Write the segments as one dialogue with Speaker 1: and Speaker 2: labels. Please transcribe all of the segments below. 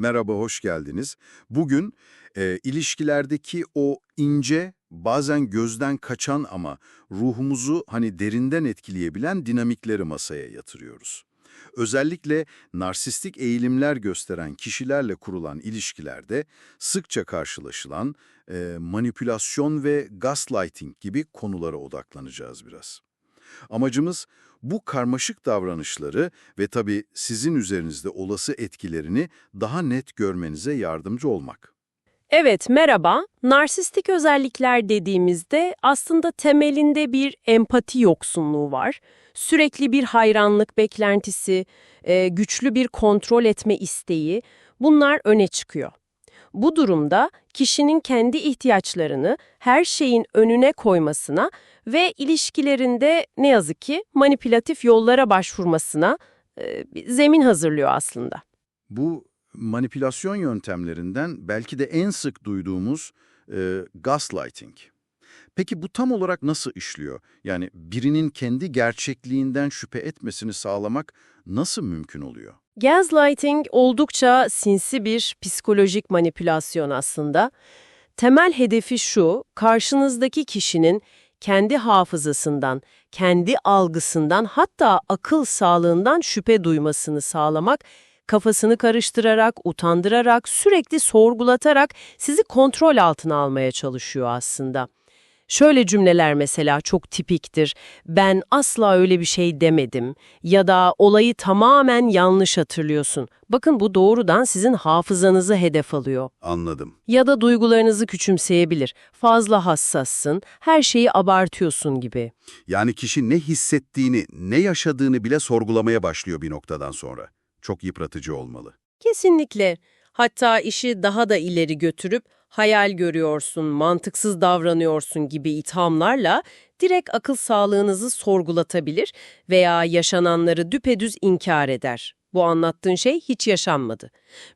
Speaker 1: Merhaba, hoş geldiniz. Bugün e, ilişkilerdeki o ince, bazen gözden kaçan ama ruhumuzu hani derinden etkileyebilen dinamikleri masaya yatırıyoruz. Özellikle narsistik eğilimler gösteren kişilerle kurulan ilişkilerde sıkça karşılaşılan e, manipülasyon ve gaslighting gibi konulara odaklanacağız biraz. Amacımız bu karmaşık davranışları ve tabii sizin üzerinizde olası etkilerini daha net görmenize yardımcı olmak.
Speaker 2: Evet, merhaba. Narsistik özellikler dediğimizde aslında temelinde bir empati yoksunluğu var. Sürekli bir hayranlık beklentisi, güçlü bir kontrol etme isteği bunlar öne çıkıyor. Bu durumda kişinin kendi ihtiyaçlarını her şeyin önüne koymasına ve ilişkilerinde ne yazık ki manipülatif yollara başvurmasına e, zemin hazırlıyor aslında.
Speaker 1: Bu manipülasyon yöntemlerinden belki de en sık duyduğumuz e, gaslighting. Peki bu tam olarak nasıl işliyor? Yani birinin kendi gerçekliğinden şüphe etmesini sağlamak nasıl mümkün oluyor?
Speaker 2: Gaslighting oldukça sinsi bir psikolojik manipülasyon aslında. Temel hedefi şu, karşınızdaki kişinin kendi hafızasından, kendi algısından hatta akıl sağlığından şüphe duymasını sağlamak, kafasını karıştırarak, utandırarak, sürekli sorgulatarak sizi kontrol altına almaya çalışıyor aslında. Şöyle cümleler mesela çok tipiktir. Ben asla öyle bir şey demedim ya da olayı tamamen yanlış hatırlıyorsun. Bakın bu doğrudan sizin hafızanızı hedef alıyor.
Speaker 1: Anladım.
Speaker 2: Ya da duygularınızı küçümseyebilir. Fazla hassassın, her şeyi abartıyorsun gibi.
Speaker 1: Yani kişi ne hissettiğini, ne yaşadığını bile sorgulamaya başlıyor bir noktadan sonra. Çok yıpratıcı olmalı.
Speaker 2: Kesinlikle. Hatta işi daha da ileri götürüp hayal görüyorsun, mantıksız davranıyorsun gibi ithamlarla direkt akıl sağlığınızı sorgulatabilir veya yaşananları düpedüz inkar eder. Bu anlattığın şey hiç yaşanmadı.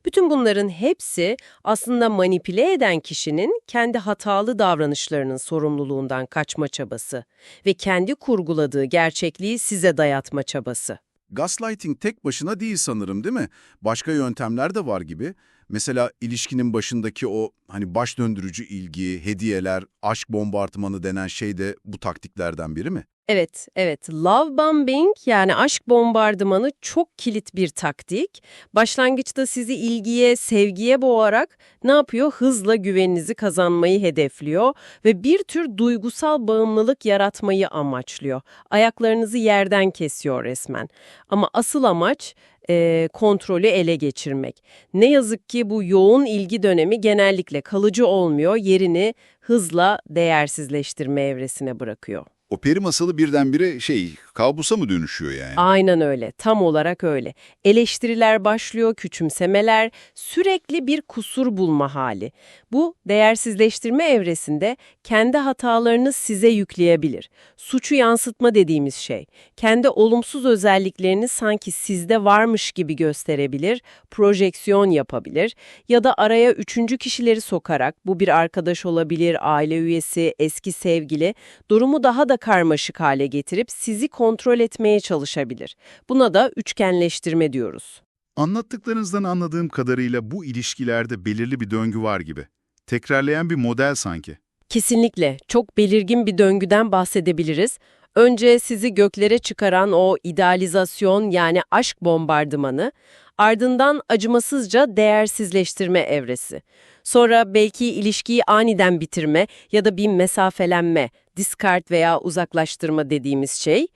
Speaker 2: Bütün bunların hepsi aslında manipüle eden kişinin kendi hatalı davranışlarının sorumluluğundan kaçma çabası ve kendi kurguladığı gerçekliği size dayatma çabası.
Speaker 1: Gaslighting tek başına değil sanırım değil mi? Başka yöntemler de var gibi. Mesela ilişkinin başındaki o hani baş döndürücü ilgi, hediyeler, aşk bombardımanı denen şey de bu taktiklerden biri mi?
Speaker 2: Evet, evet. Love bombing yani aşk bombardımanı çok kilit bir taktik. Başlangıçta sizi ilgiye, sevgiye boğarak ne yapıyor? Hızla güveninizi kazanmayı hedefliyor ve bir tür duygusal bağımlılık yaratmayı amaçlıyor. Ayaklarınızı yerden kesiyor resmen. Ama asıl amaç e, kontrolü ele geçirmek. Ne yazık ki bu yoğun ilgi dönemi genellikle kalıcı olmuyor, yerini hızla değersizleştirme evresine bırakıyor.
Speaker 3: O peri masalı birdenbire şey, kabusa mı dönüşüyor yani?
Speaker 2: Aynen öyle, tam olarak öyle. Eleştiriler başlıyor, küçümsemeler, sürekli bir kusur bulma hali. Bu değersizleştirme evresinde kendi hatalarını size yükleyebilir. Suçu yansıtma dediğimiz şey. Kendi olumsuz özelliklerini sanki sizde varmış gibi gösterebilir, projeksiyon yapabilir ya da araya üçüncü kişileri sokarak, bu bir arkadaş olabilir, aile üyesi, eski sevgili, durumu daha da karmaşık hale getirip sizi kontrol etmeye çalışabilir. Buna da üçgenleştirme diyoruz.
Speaker 3: Anlattıklarınızdan anladığım kadarıyla bu ilişkilerde belirli bir döngü var gibi. Tekrarlayan bir model sanki.
Speaker 2: Kesinlikle çok belirgin bir döngüden bahsedebiliriz. Önce sizi göklere çıkaran o idealizasyon yani aşk bombardımanı, ardından acımasızca değersizleştirme evresi. Sonra belki ilişkiyi aniden bitirme ya da bir mesafelenme, discard veya uzaklaştırma dediğimiz şey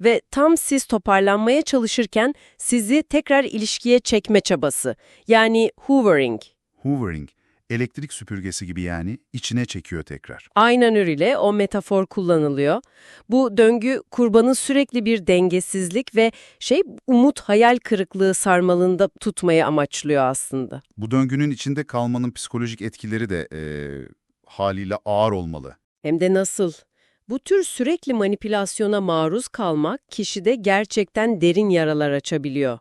Speaker 2: ve tam siz toparlanmaya çalışırken sizi tekrar ilişkiye çekme çabası yani hoovering.
Speaker 3: Hoovering, elektrik süpürgesi gibi yani içine çekiyor tekrar.
Speaker 2: Aynen öyle o metafor kullanılıyor. Bu döngü kurbanı sürekli bir dengesizlik ve şey umut hayal kırıklığı sarmalında tutmayı amaçlıyor aslında.
Speaker 3: Bu döngünün içinde kalmanın psikolojik etkileri de eee, haliyle ağır olmalı.
Speaker 2: Hem de nasıl? Bu tür sürekli manipülasyona maruz kalmak kişide gerçekten derin yaralar açabiliyor.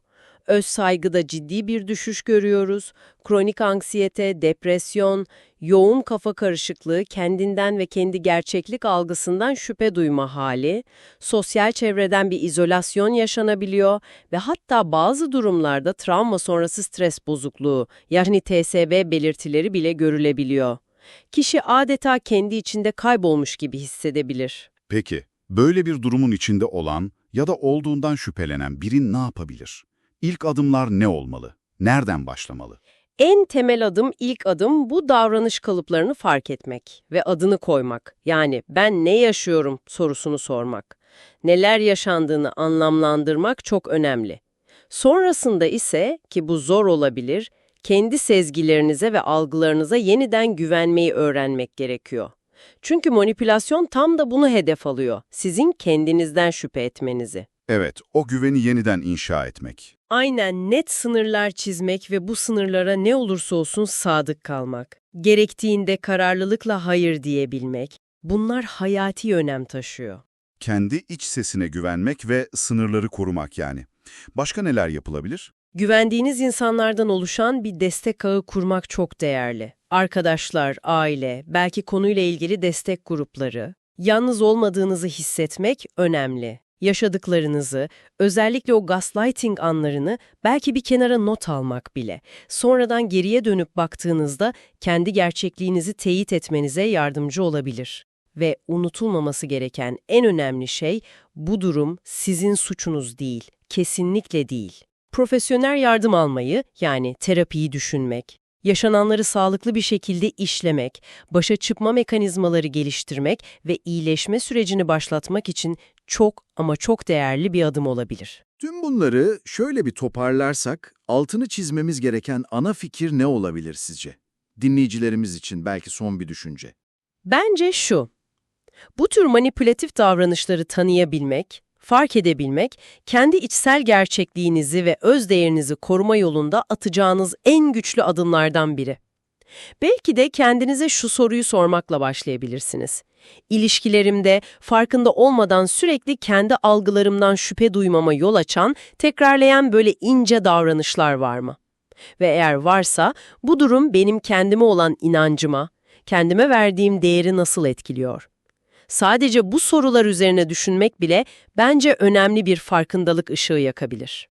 Speaker 2: öz saygıda ciddi bir düşüş görüyoruz. Kronik anksiyete, depresyon, yoğun kafa karışıklığı, kendinden ve kendi gerçeklik algısından şüphe duyma hali, sosyal çevreden bir izolasyon yaşanabiliyor ve hatta bazı durumlarda travma sonrası stres bozukluğu yani TSB belirtileri bile görülebiliyor. Kişi adeta kendi içinde kaybolmuş gibi hissedebilir.
Speaker 3: Peki, böyle bir durumun içinde olan ya da olduğundan şüphelenen biri ne yapabilir? İlk adımlar ne olmalı? Nereden başlamalı?
Speaker 2: En temel adım, ilk adım bu davranış kalıplarını fark etmek ve adını koymak. Yani ben ne yaşıyorum sorusunu sormak. Neler yaşandığını anlamlandırmak çok önemli. Sonrasında ise ki bu zor olabilir, kendi sezgilerinize ve algılarınıza yeniden güvenmeyi öğrenmek gerekiyor. Çünkü manipülasyon tam da bunu hedef alıyor. Sizin kendinizden şüphe etmenizi.
Speaker 3: Evet, o güveni yeniden inşa etmek.
Speaker 2: Aynen net sınırlar çizmek ve bu sınırlara ne olursa olsun sadık kalmak. Gerektiğinde kararlılıkla hayır diyebilmek. Bunlar hayati önem taşıyor.
Speaker 3: Kendi iç sesine güvenmek ve sınırları korumak yani. Başka neler yapılabilir?
Speaker 2: Güvendiğiniz insanlardan oluşan bir destek ağı kurmak çok değerli. Arkadaşlar, aile, belki konuyla ilgili destek grupları. Yalnız olmadığınızı hissetmek önemli. Yaşadıklarınızı, özellikle o gaslighting anlarını belki bir kenara not almak bile. Sonradan geriye dönüp baktığınızda kendi gerçekliğinizi teyit etmenize yardımcı olabilir. Ve unutulmaması gereken en önemli şey bu durum sizin suçunuz değil, kesinlikle değil. Profesyonel yardım almayı, yani terapiyi düşünmek, yaşananları sağlıklı bir şekilde işlemek, başa çıkma mekanizmaları geliştirmek ve iyileşme sürecini başlatmak için çok ama çok değerli bir adım olabilir.
Speaker 1: Tüm bunları şöyle bir toparlarsak, altını çizmemiz gereken ana fikir ne olabilir sizce? Dinleyicilerimiz için belki son bir düşünce.
Speaker 2: Bence şu, bu tür manipülatif davranışları tanıyabilmek, fark edebilmek, kendi içsel gerçekliğinizi ve öz değerinizi koruma yolunda atacağınız en güçlü adımlardan biri. Belki de kendinize şu soruyu sormakla başlayabilirsiniz. İlişkilerimde farkında olmadan sürekli kendi algılarımdan şüphe duymama yol açan, tekrarlayan böyle ince davranışlar var mı? Ve eğer varsa bu durum benim kendime olan inancıma, kendime verdiğim değeri nasıl etkiliyor? Sadece bu sorular üzerine düşünmek bile bence önemli bir farkındalık ışığı yakabilir.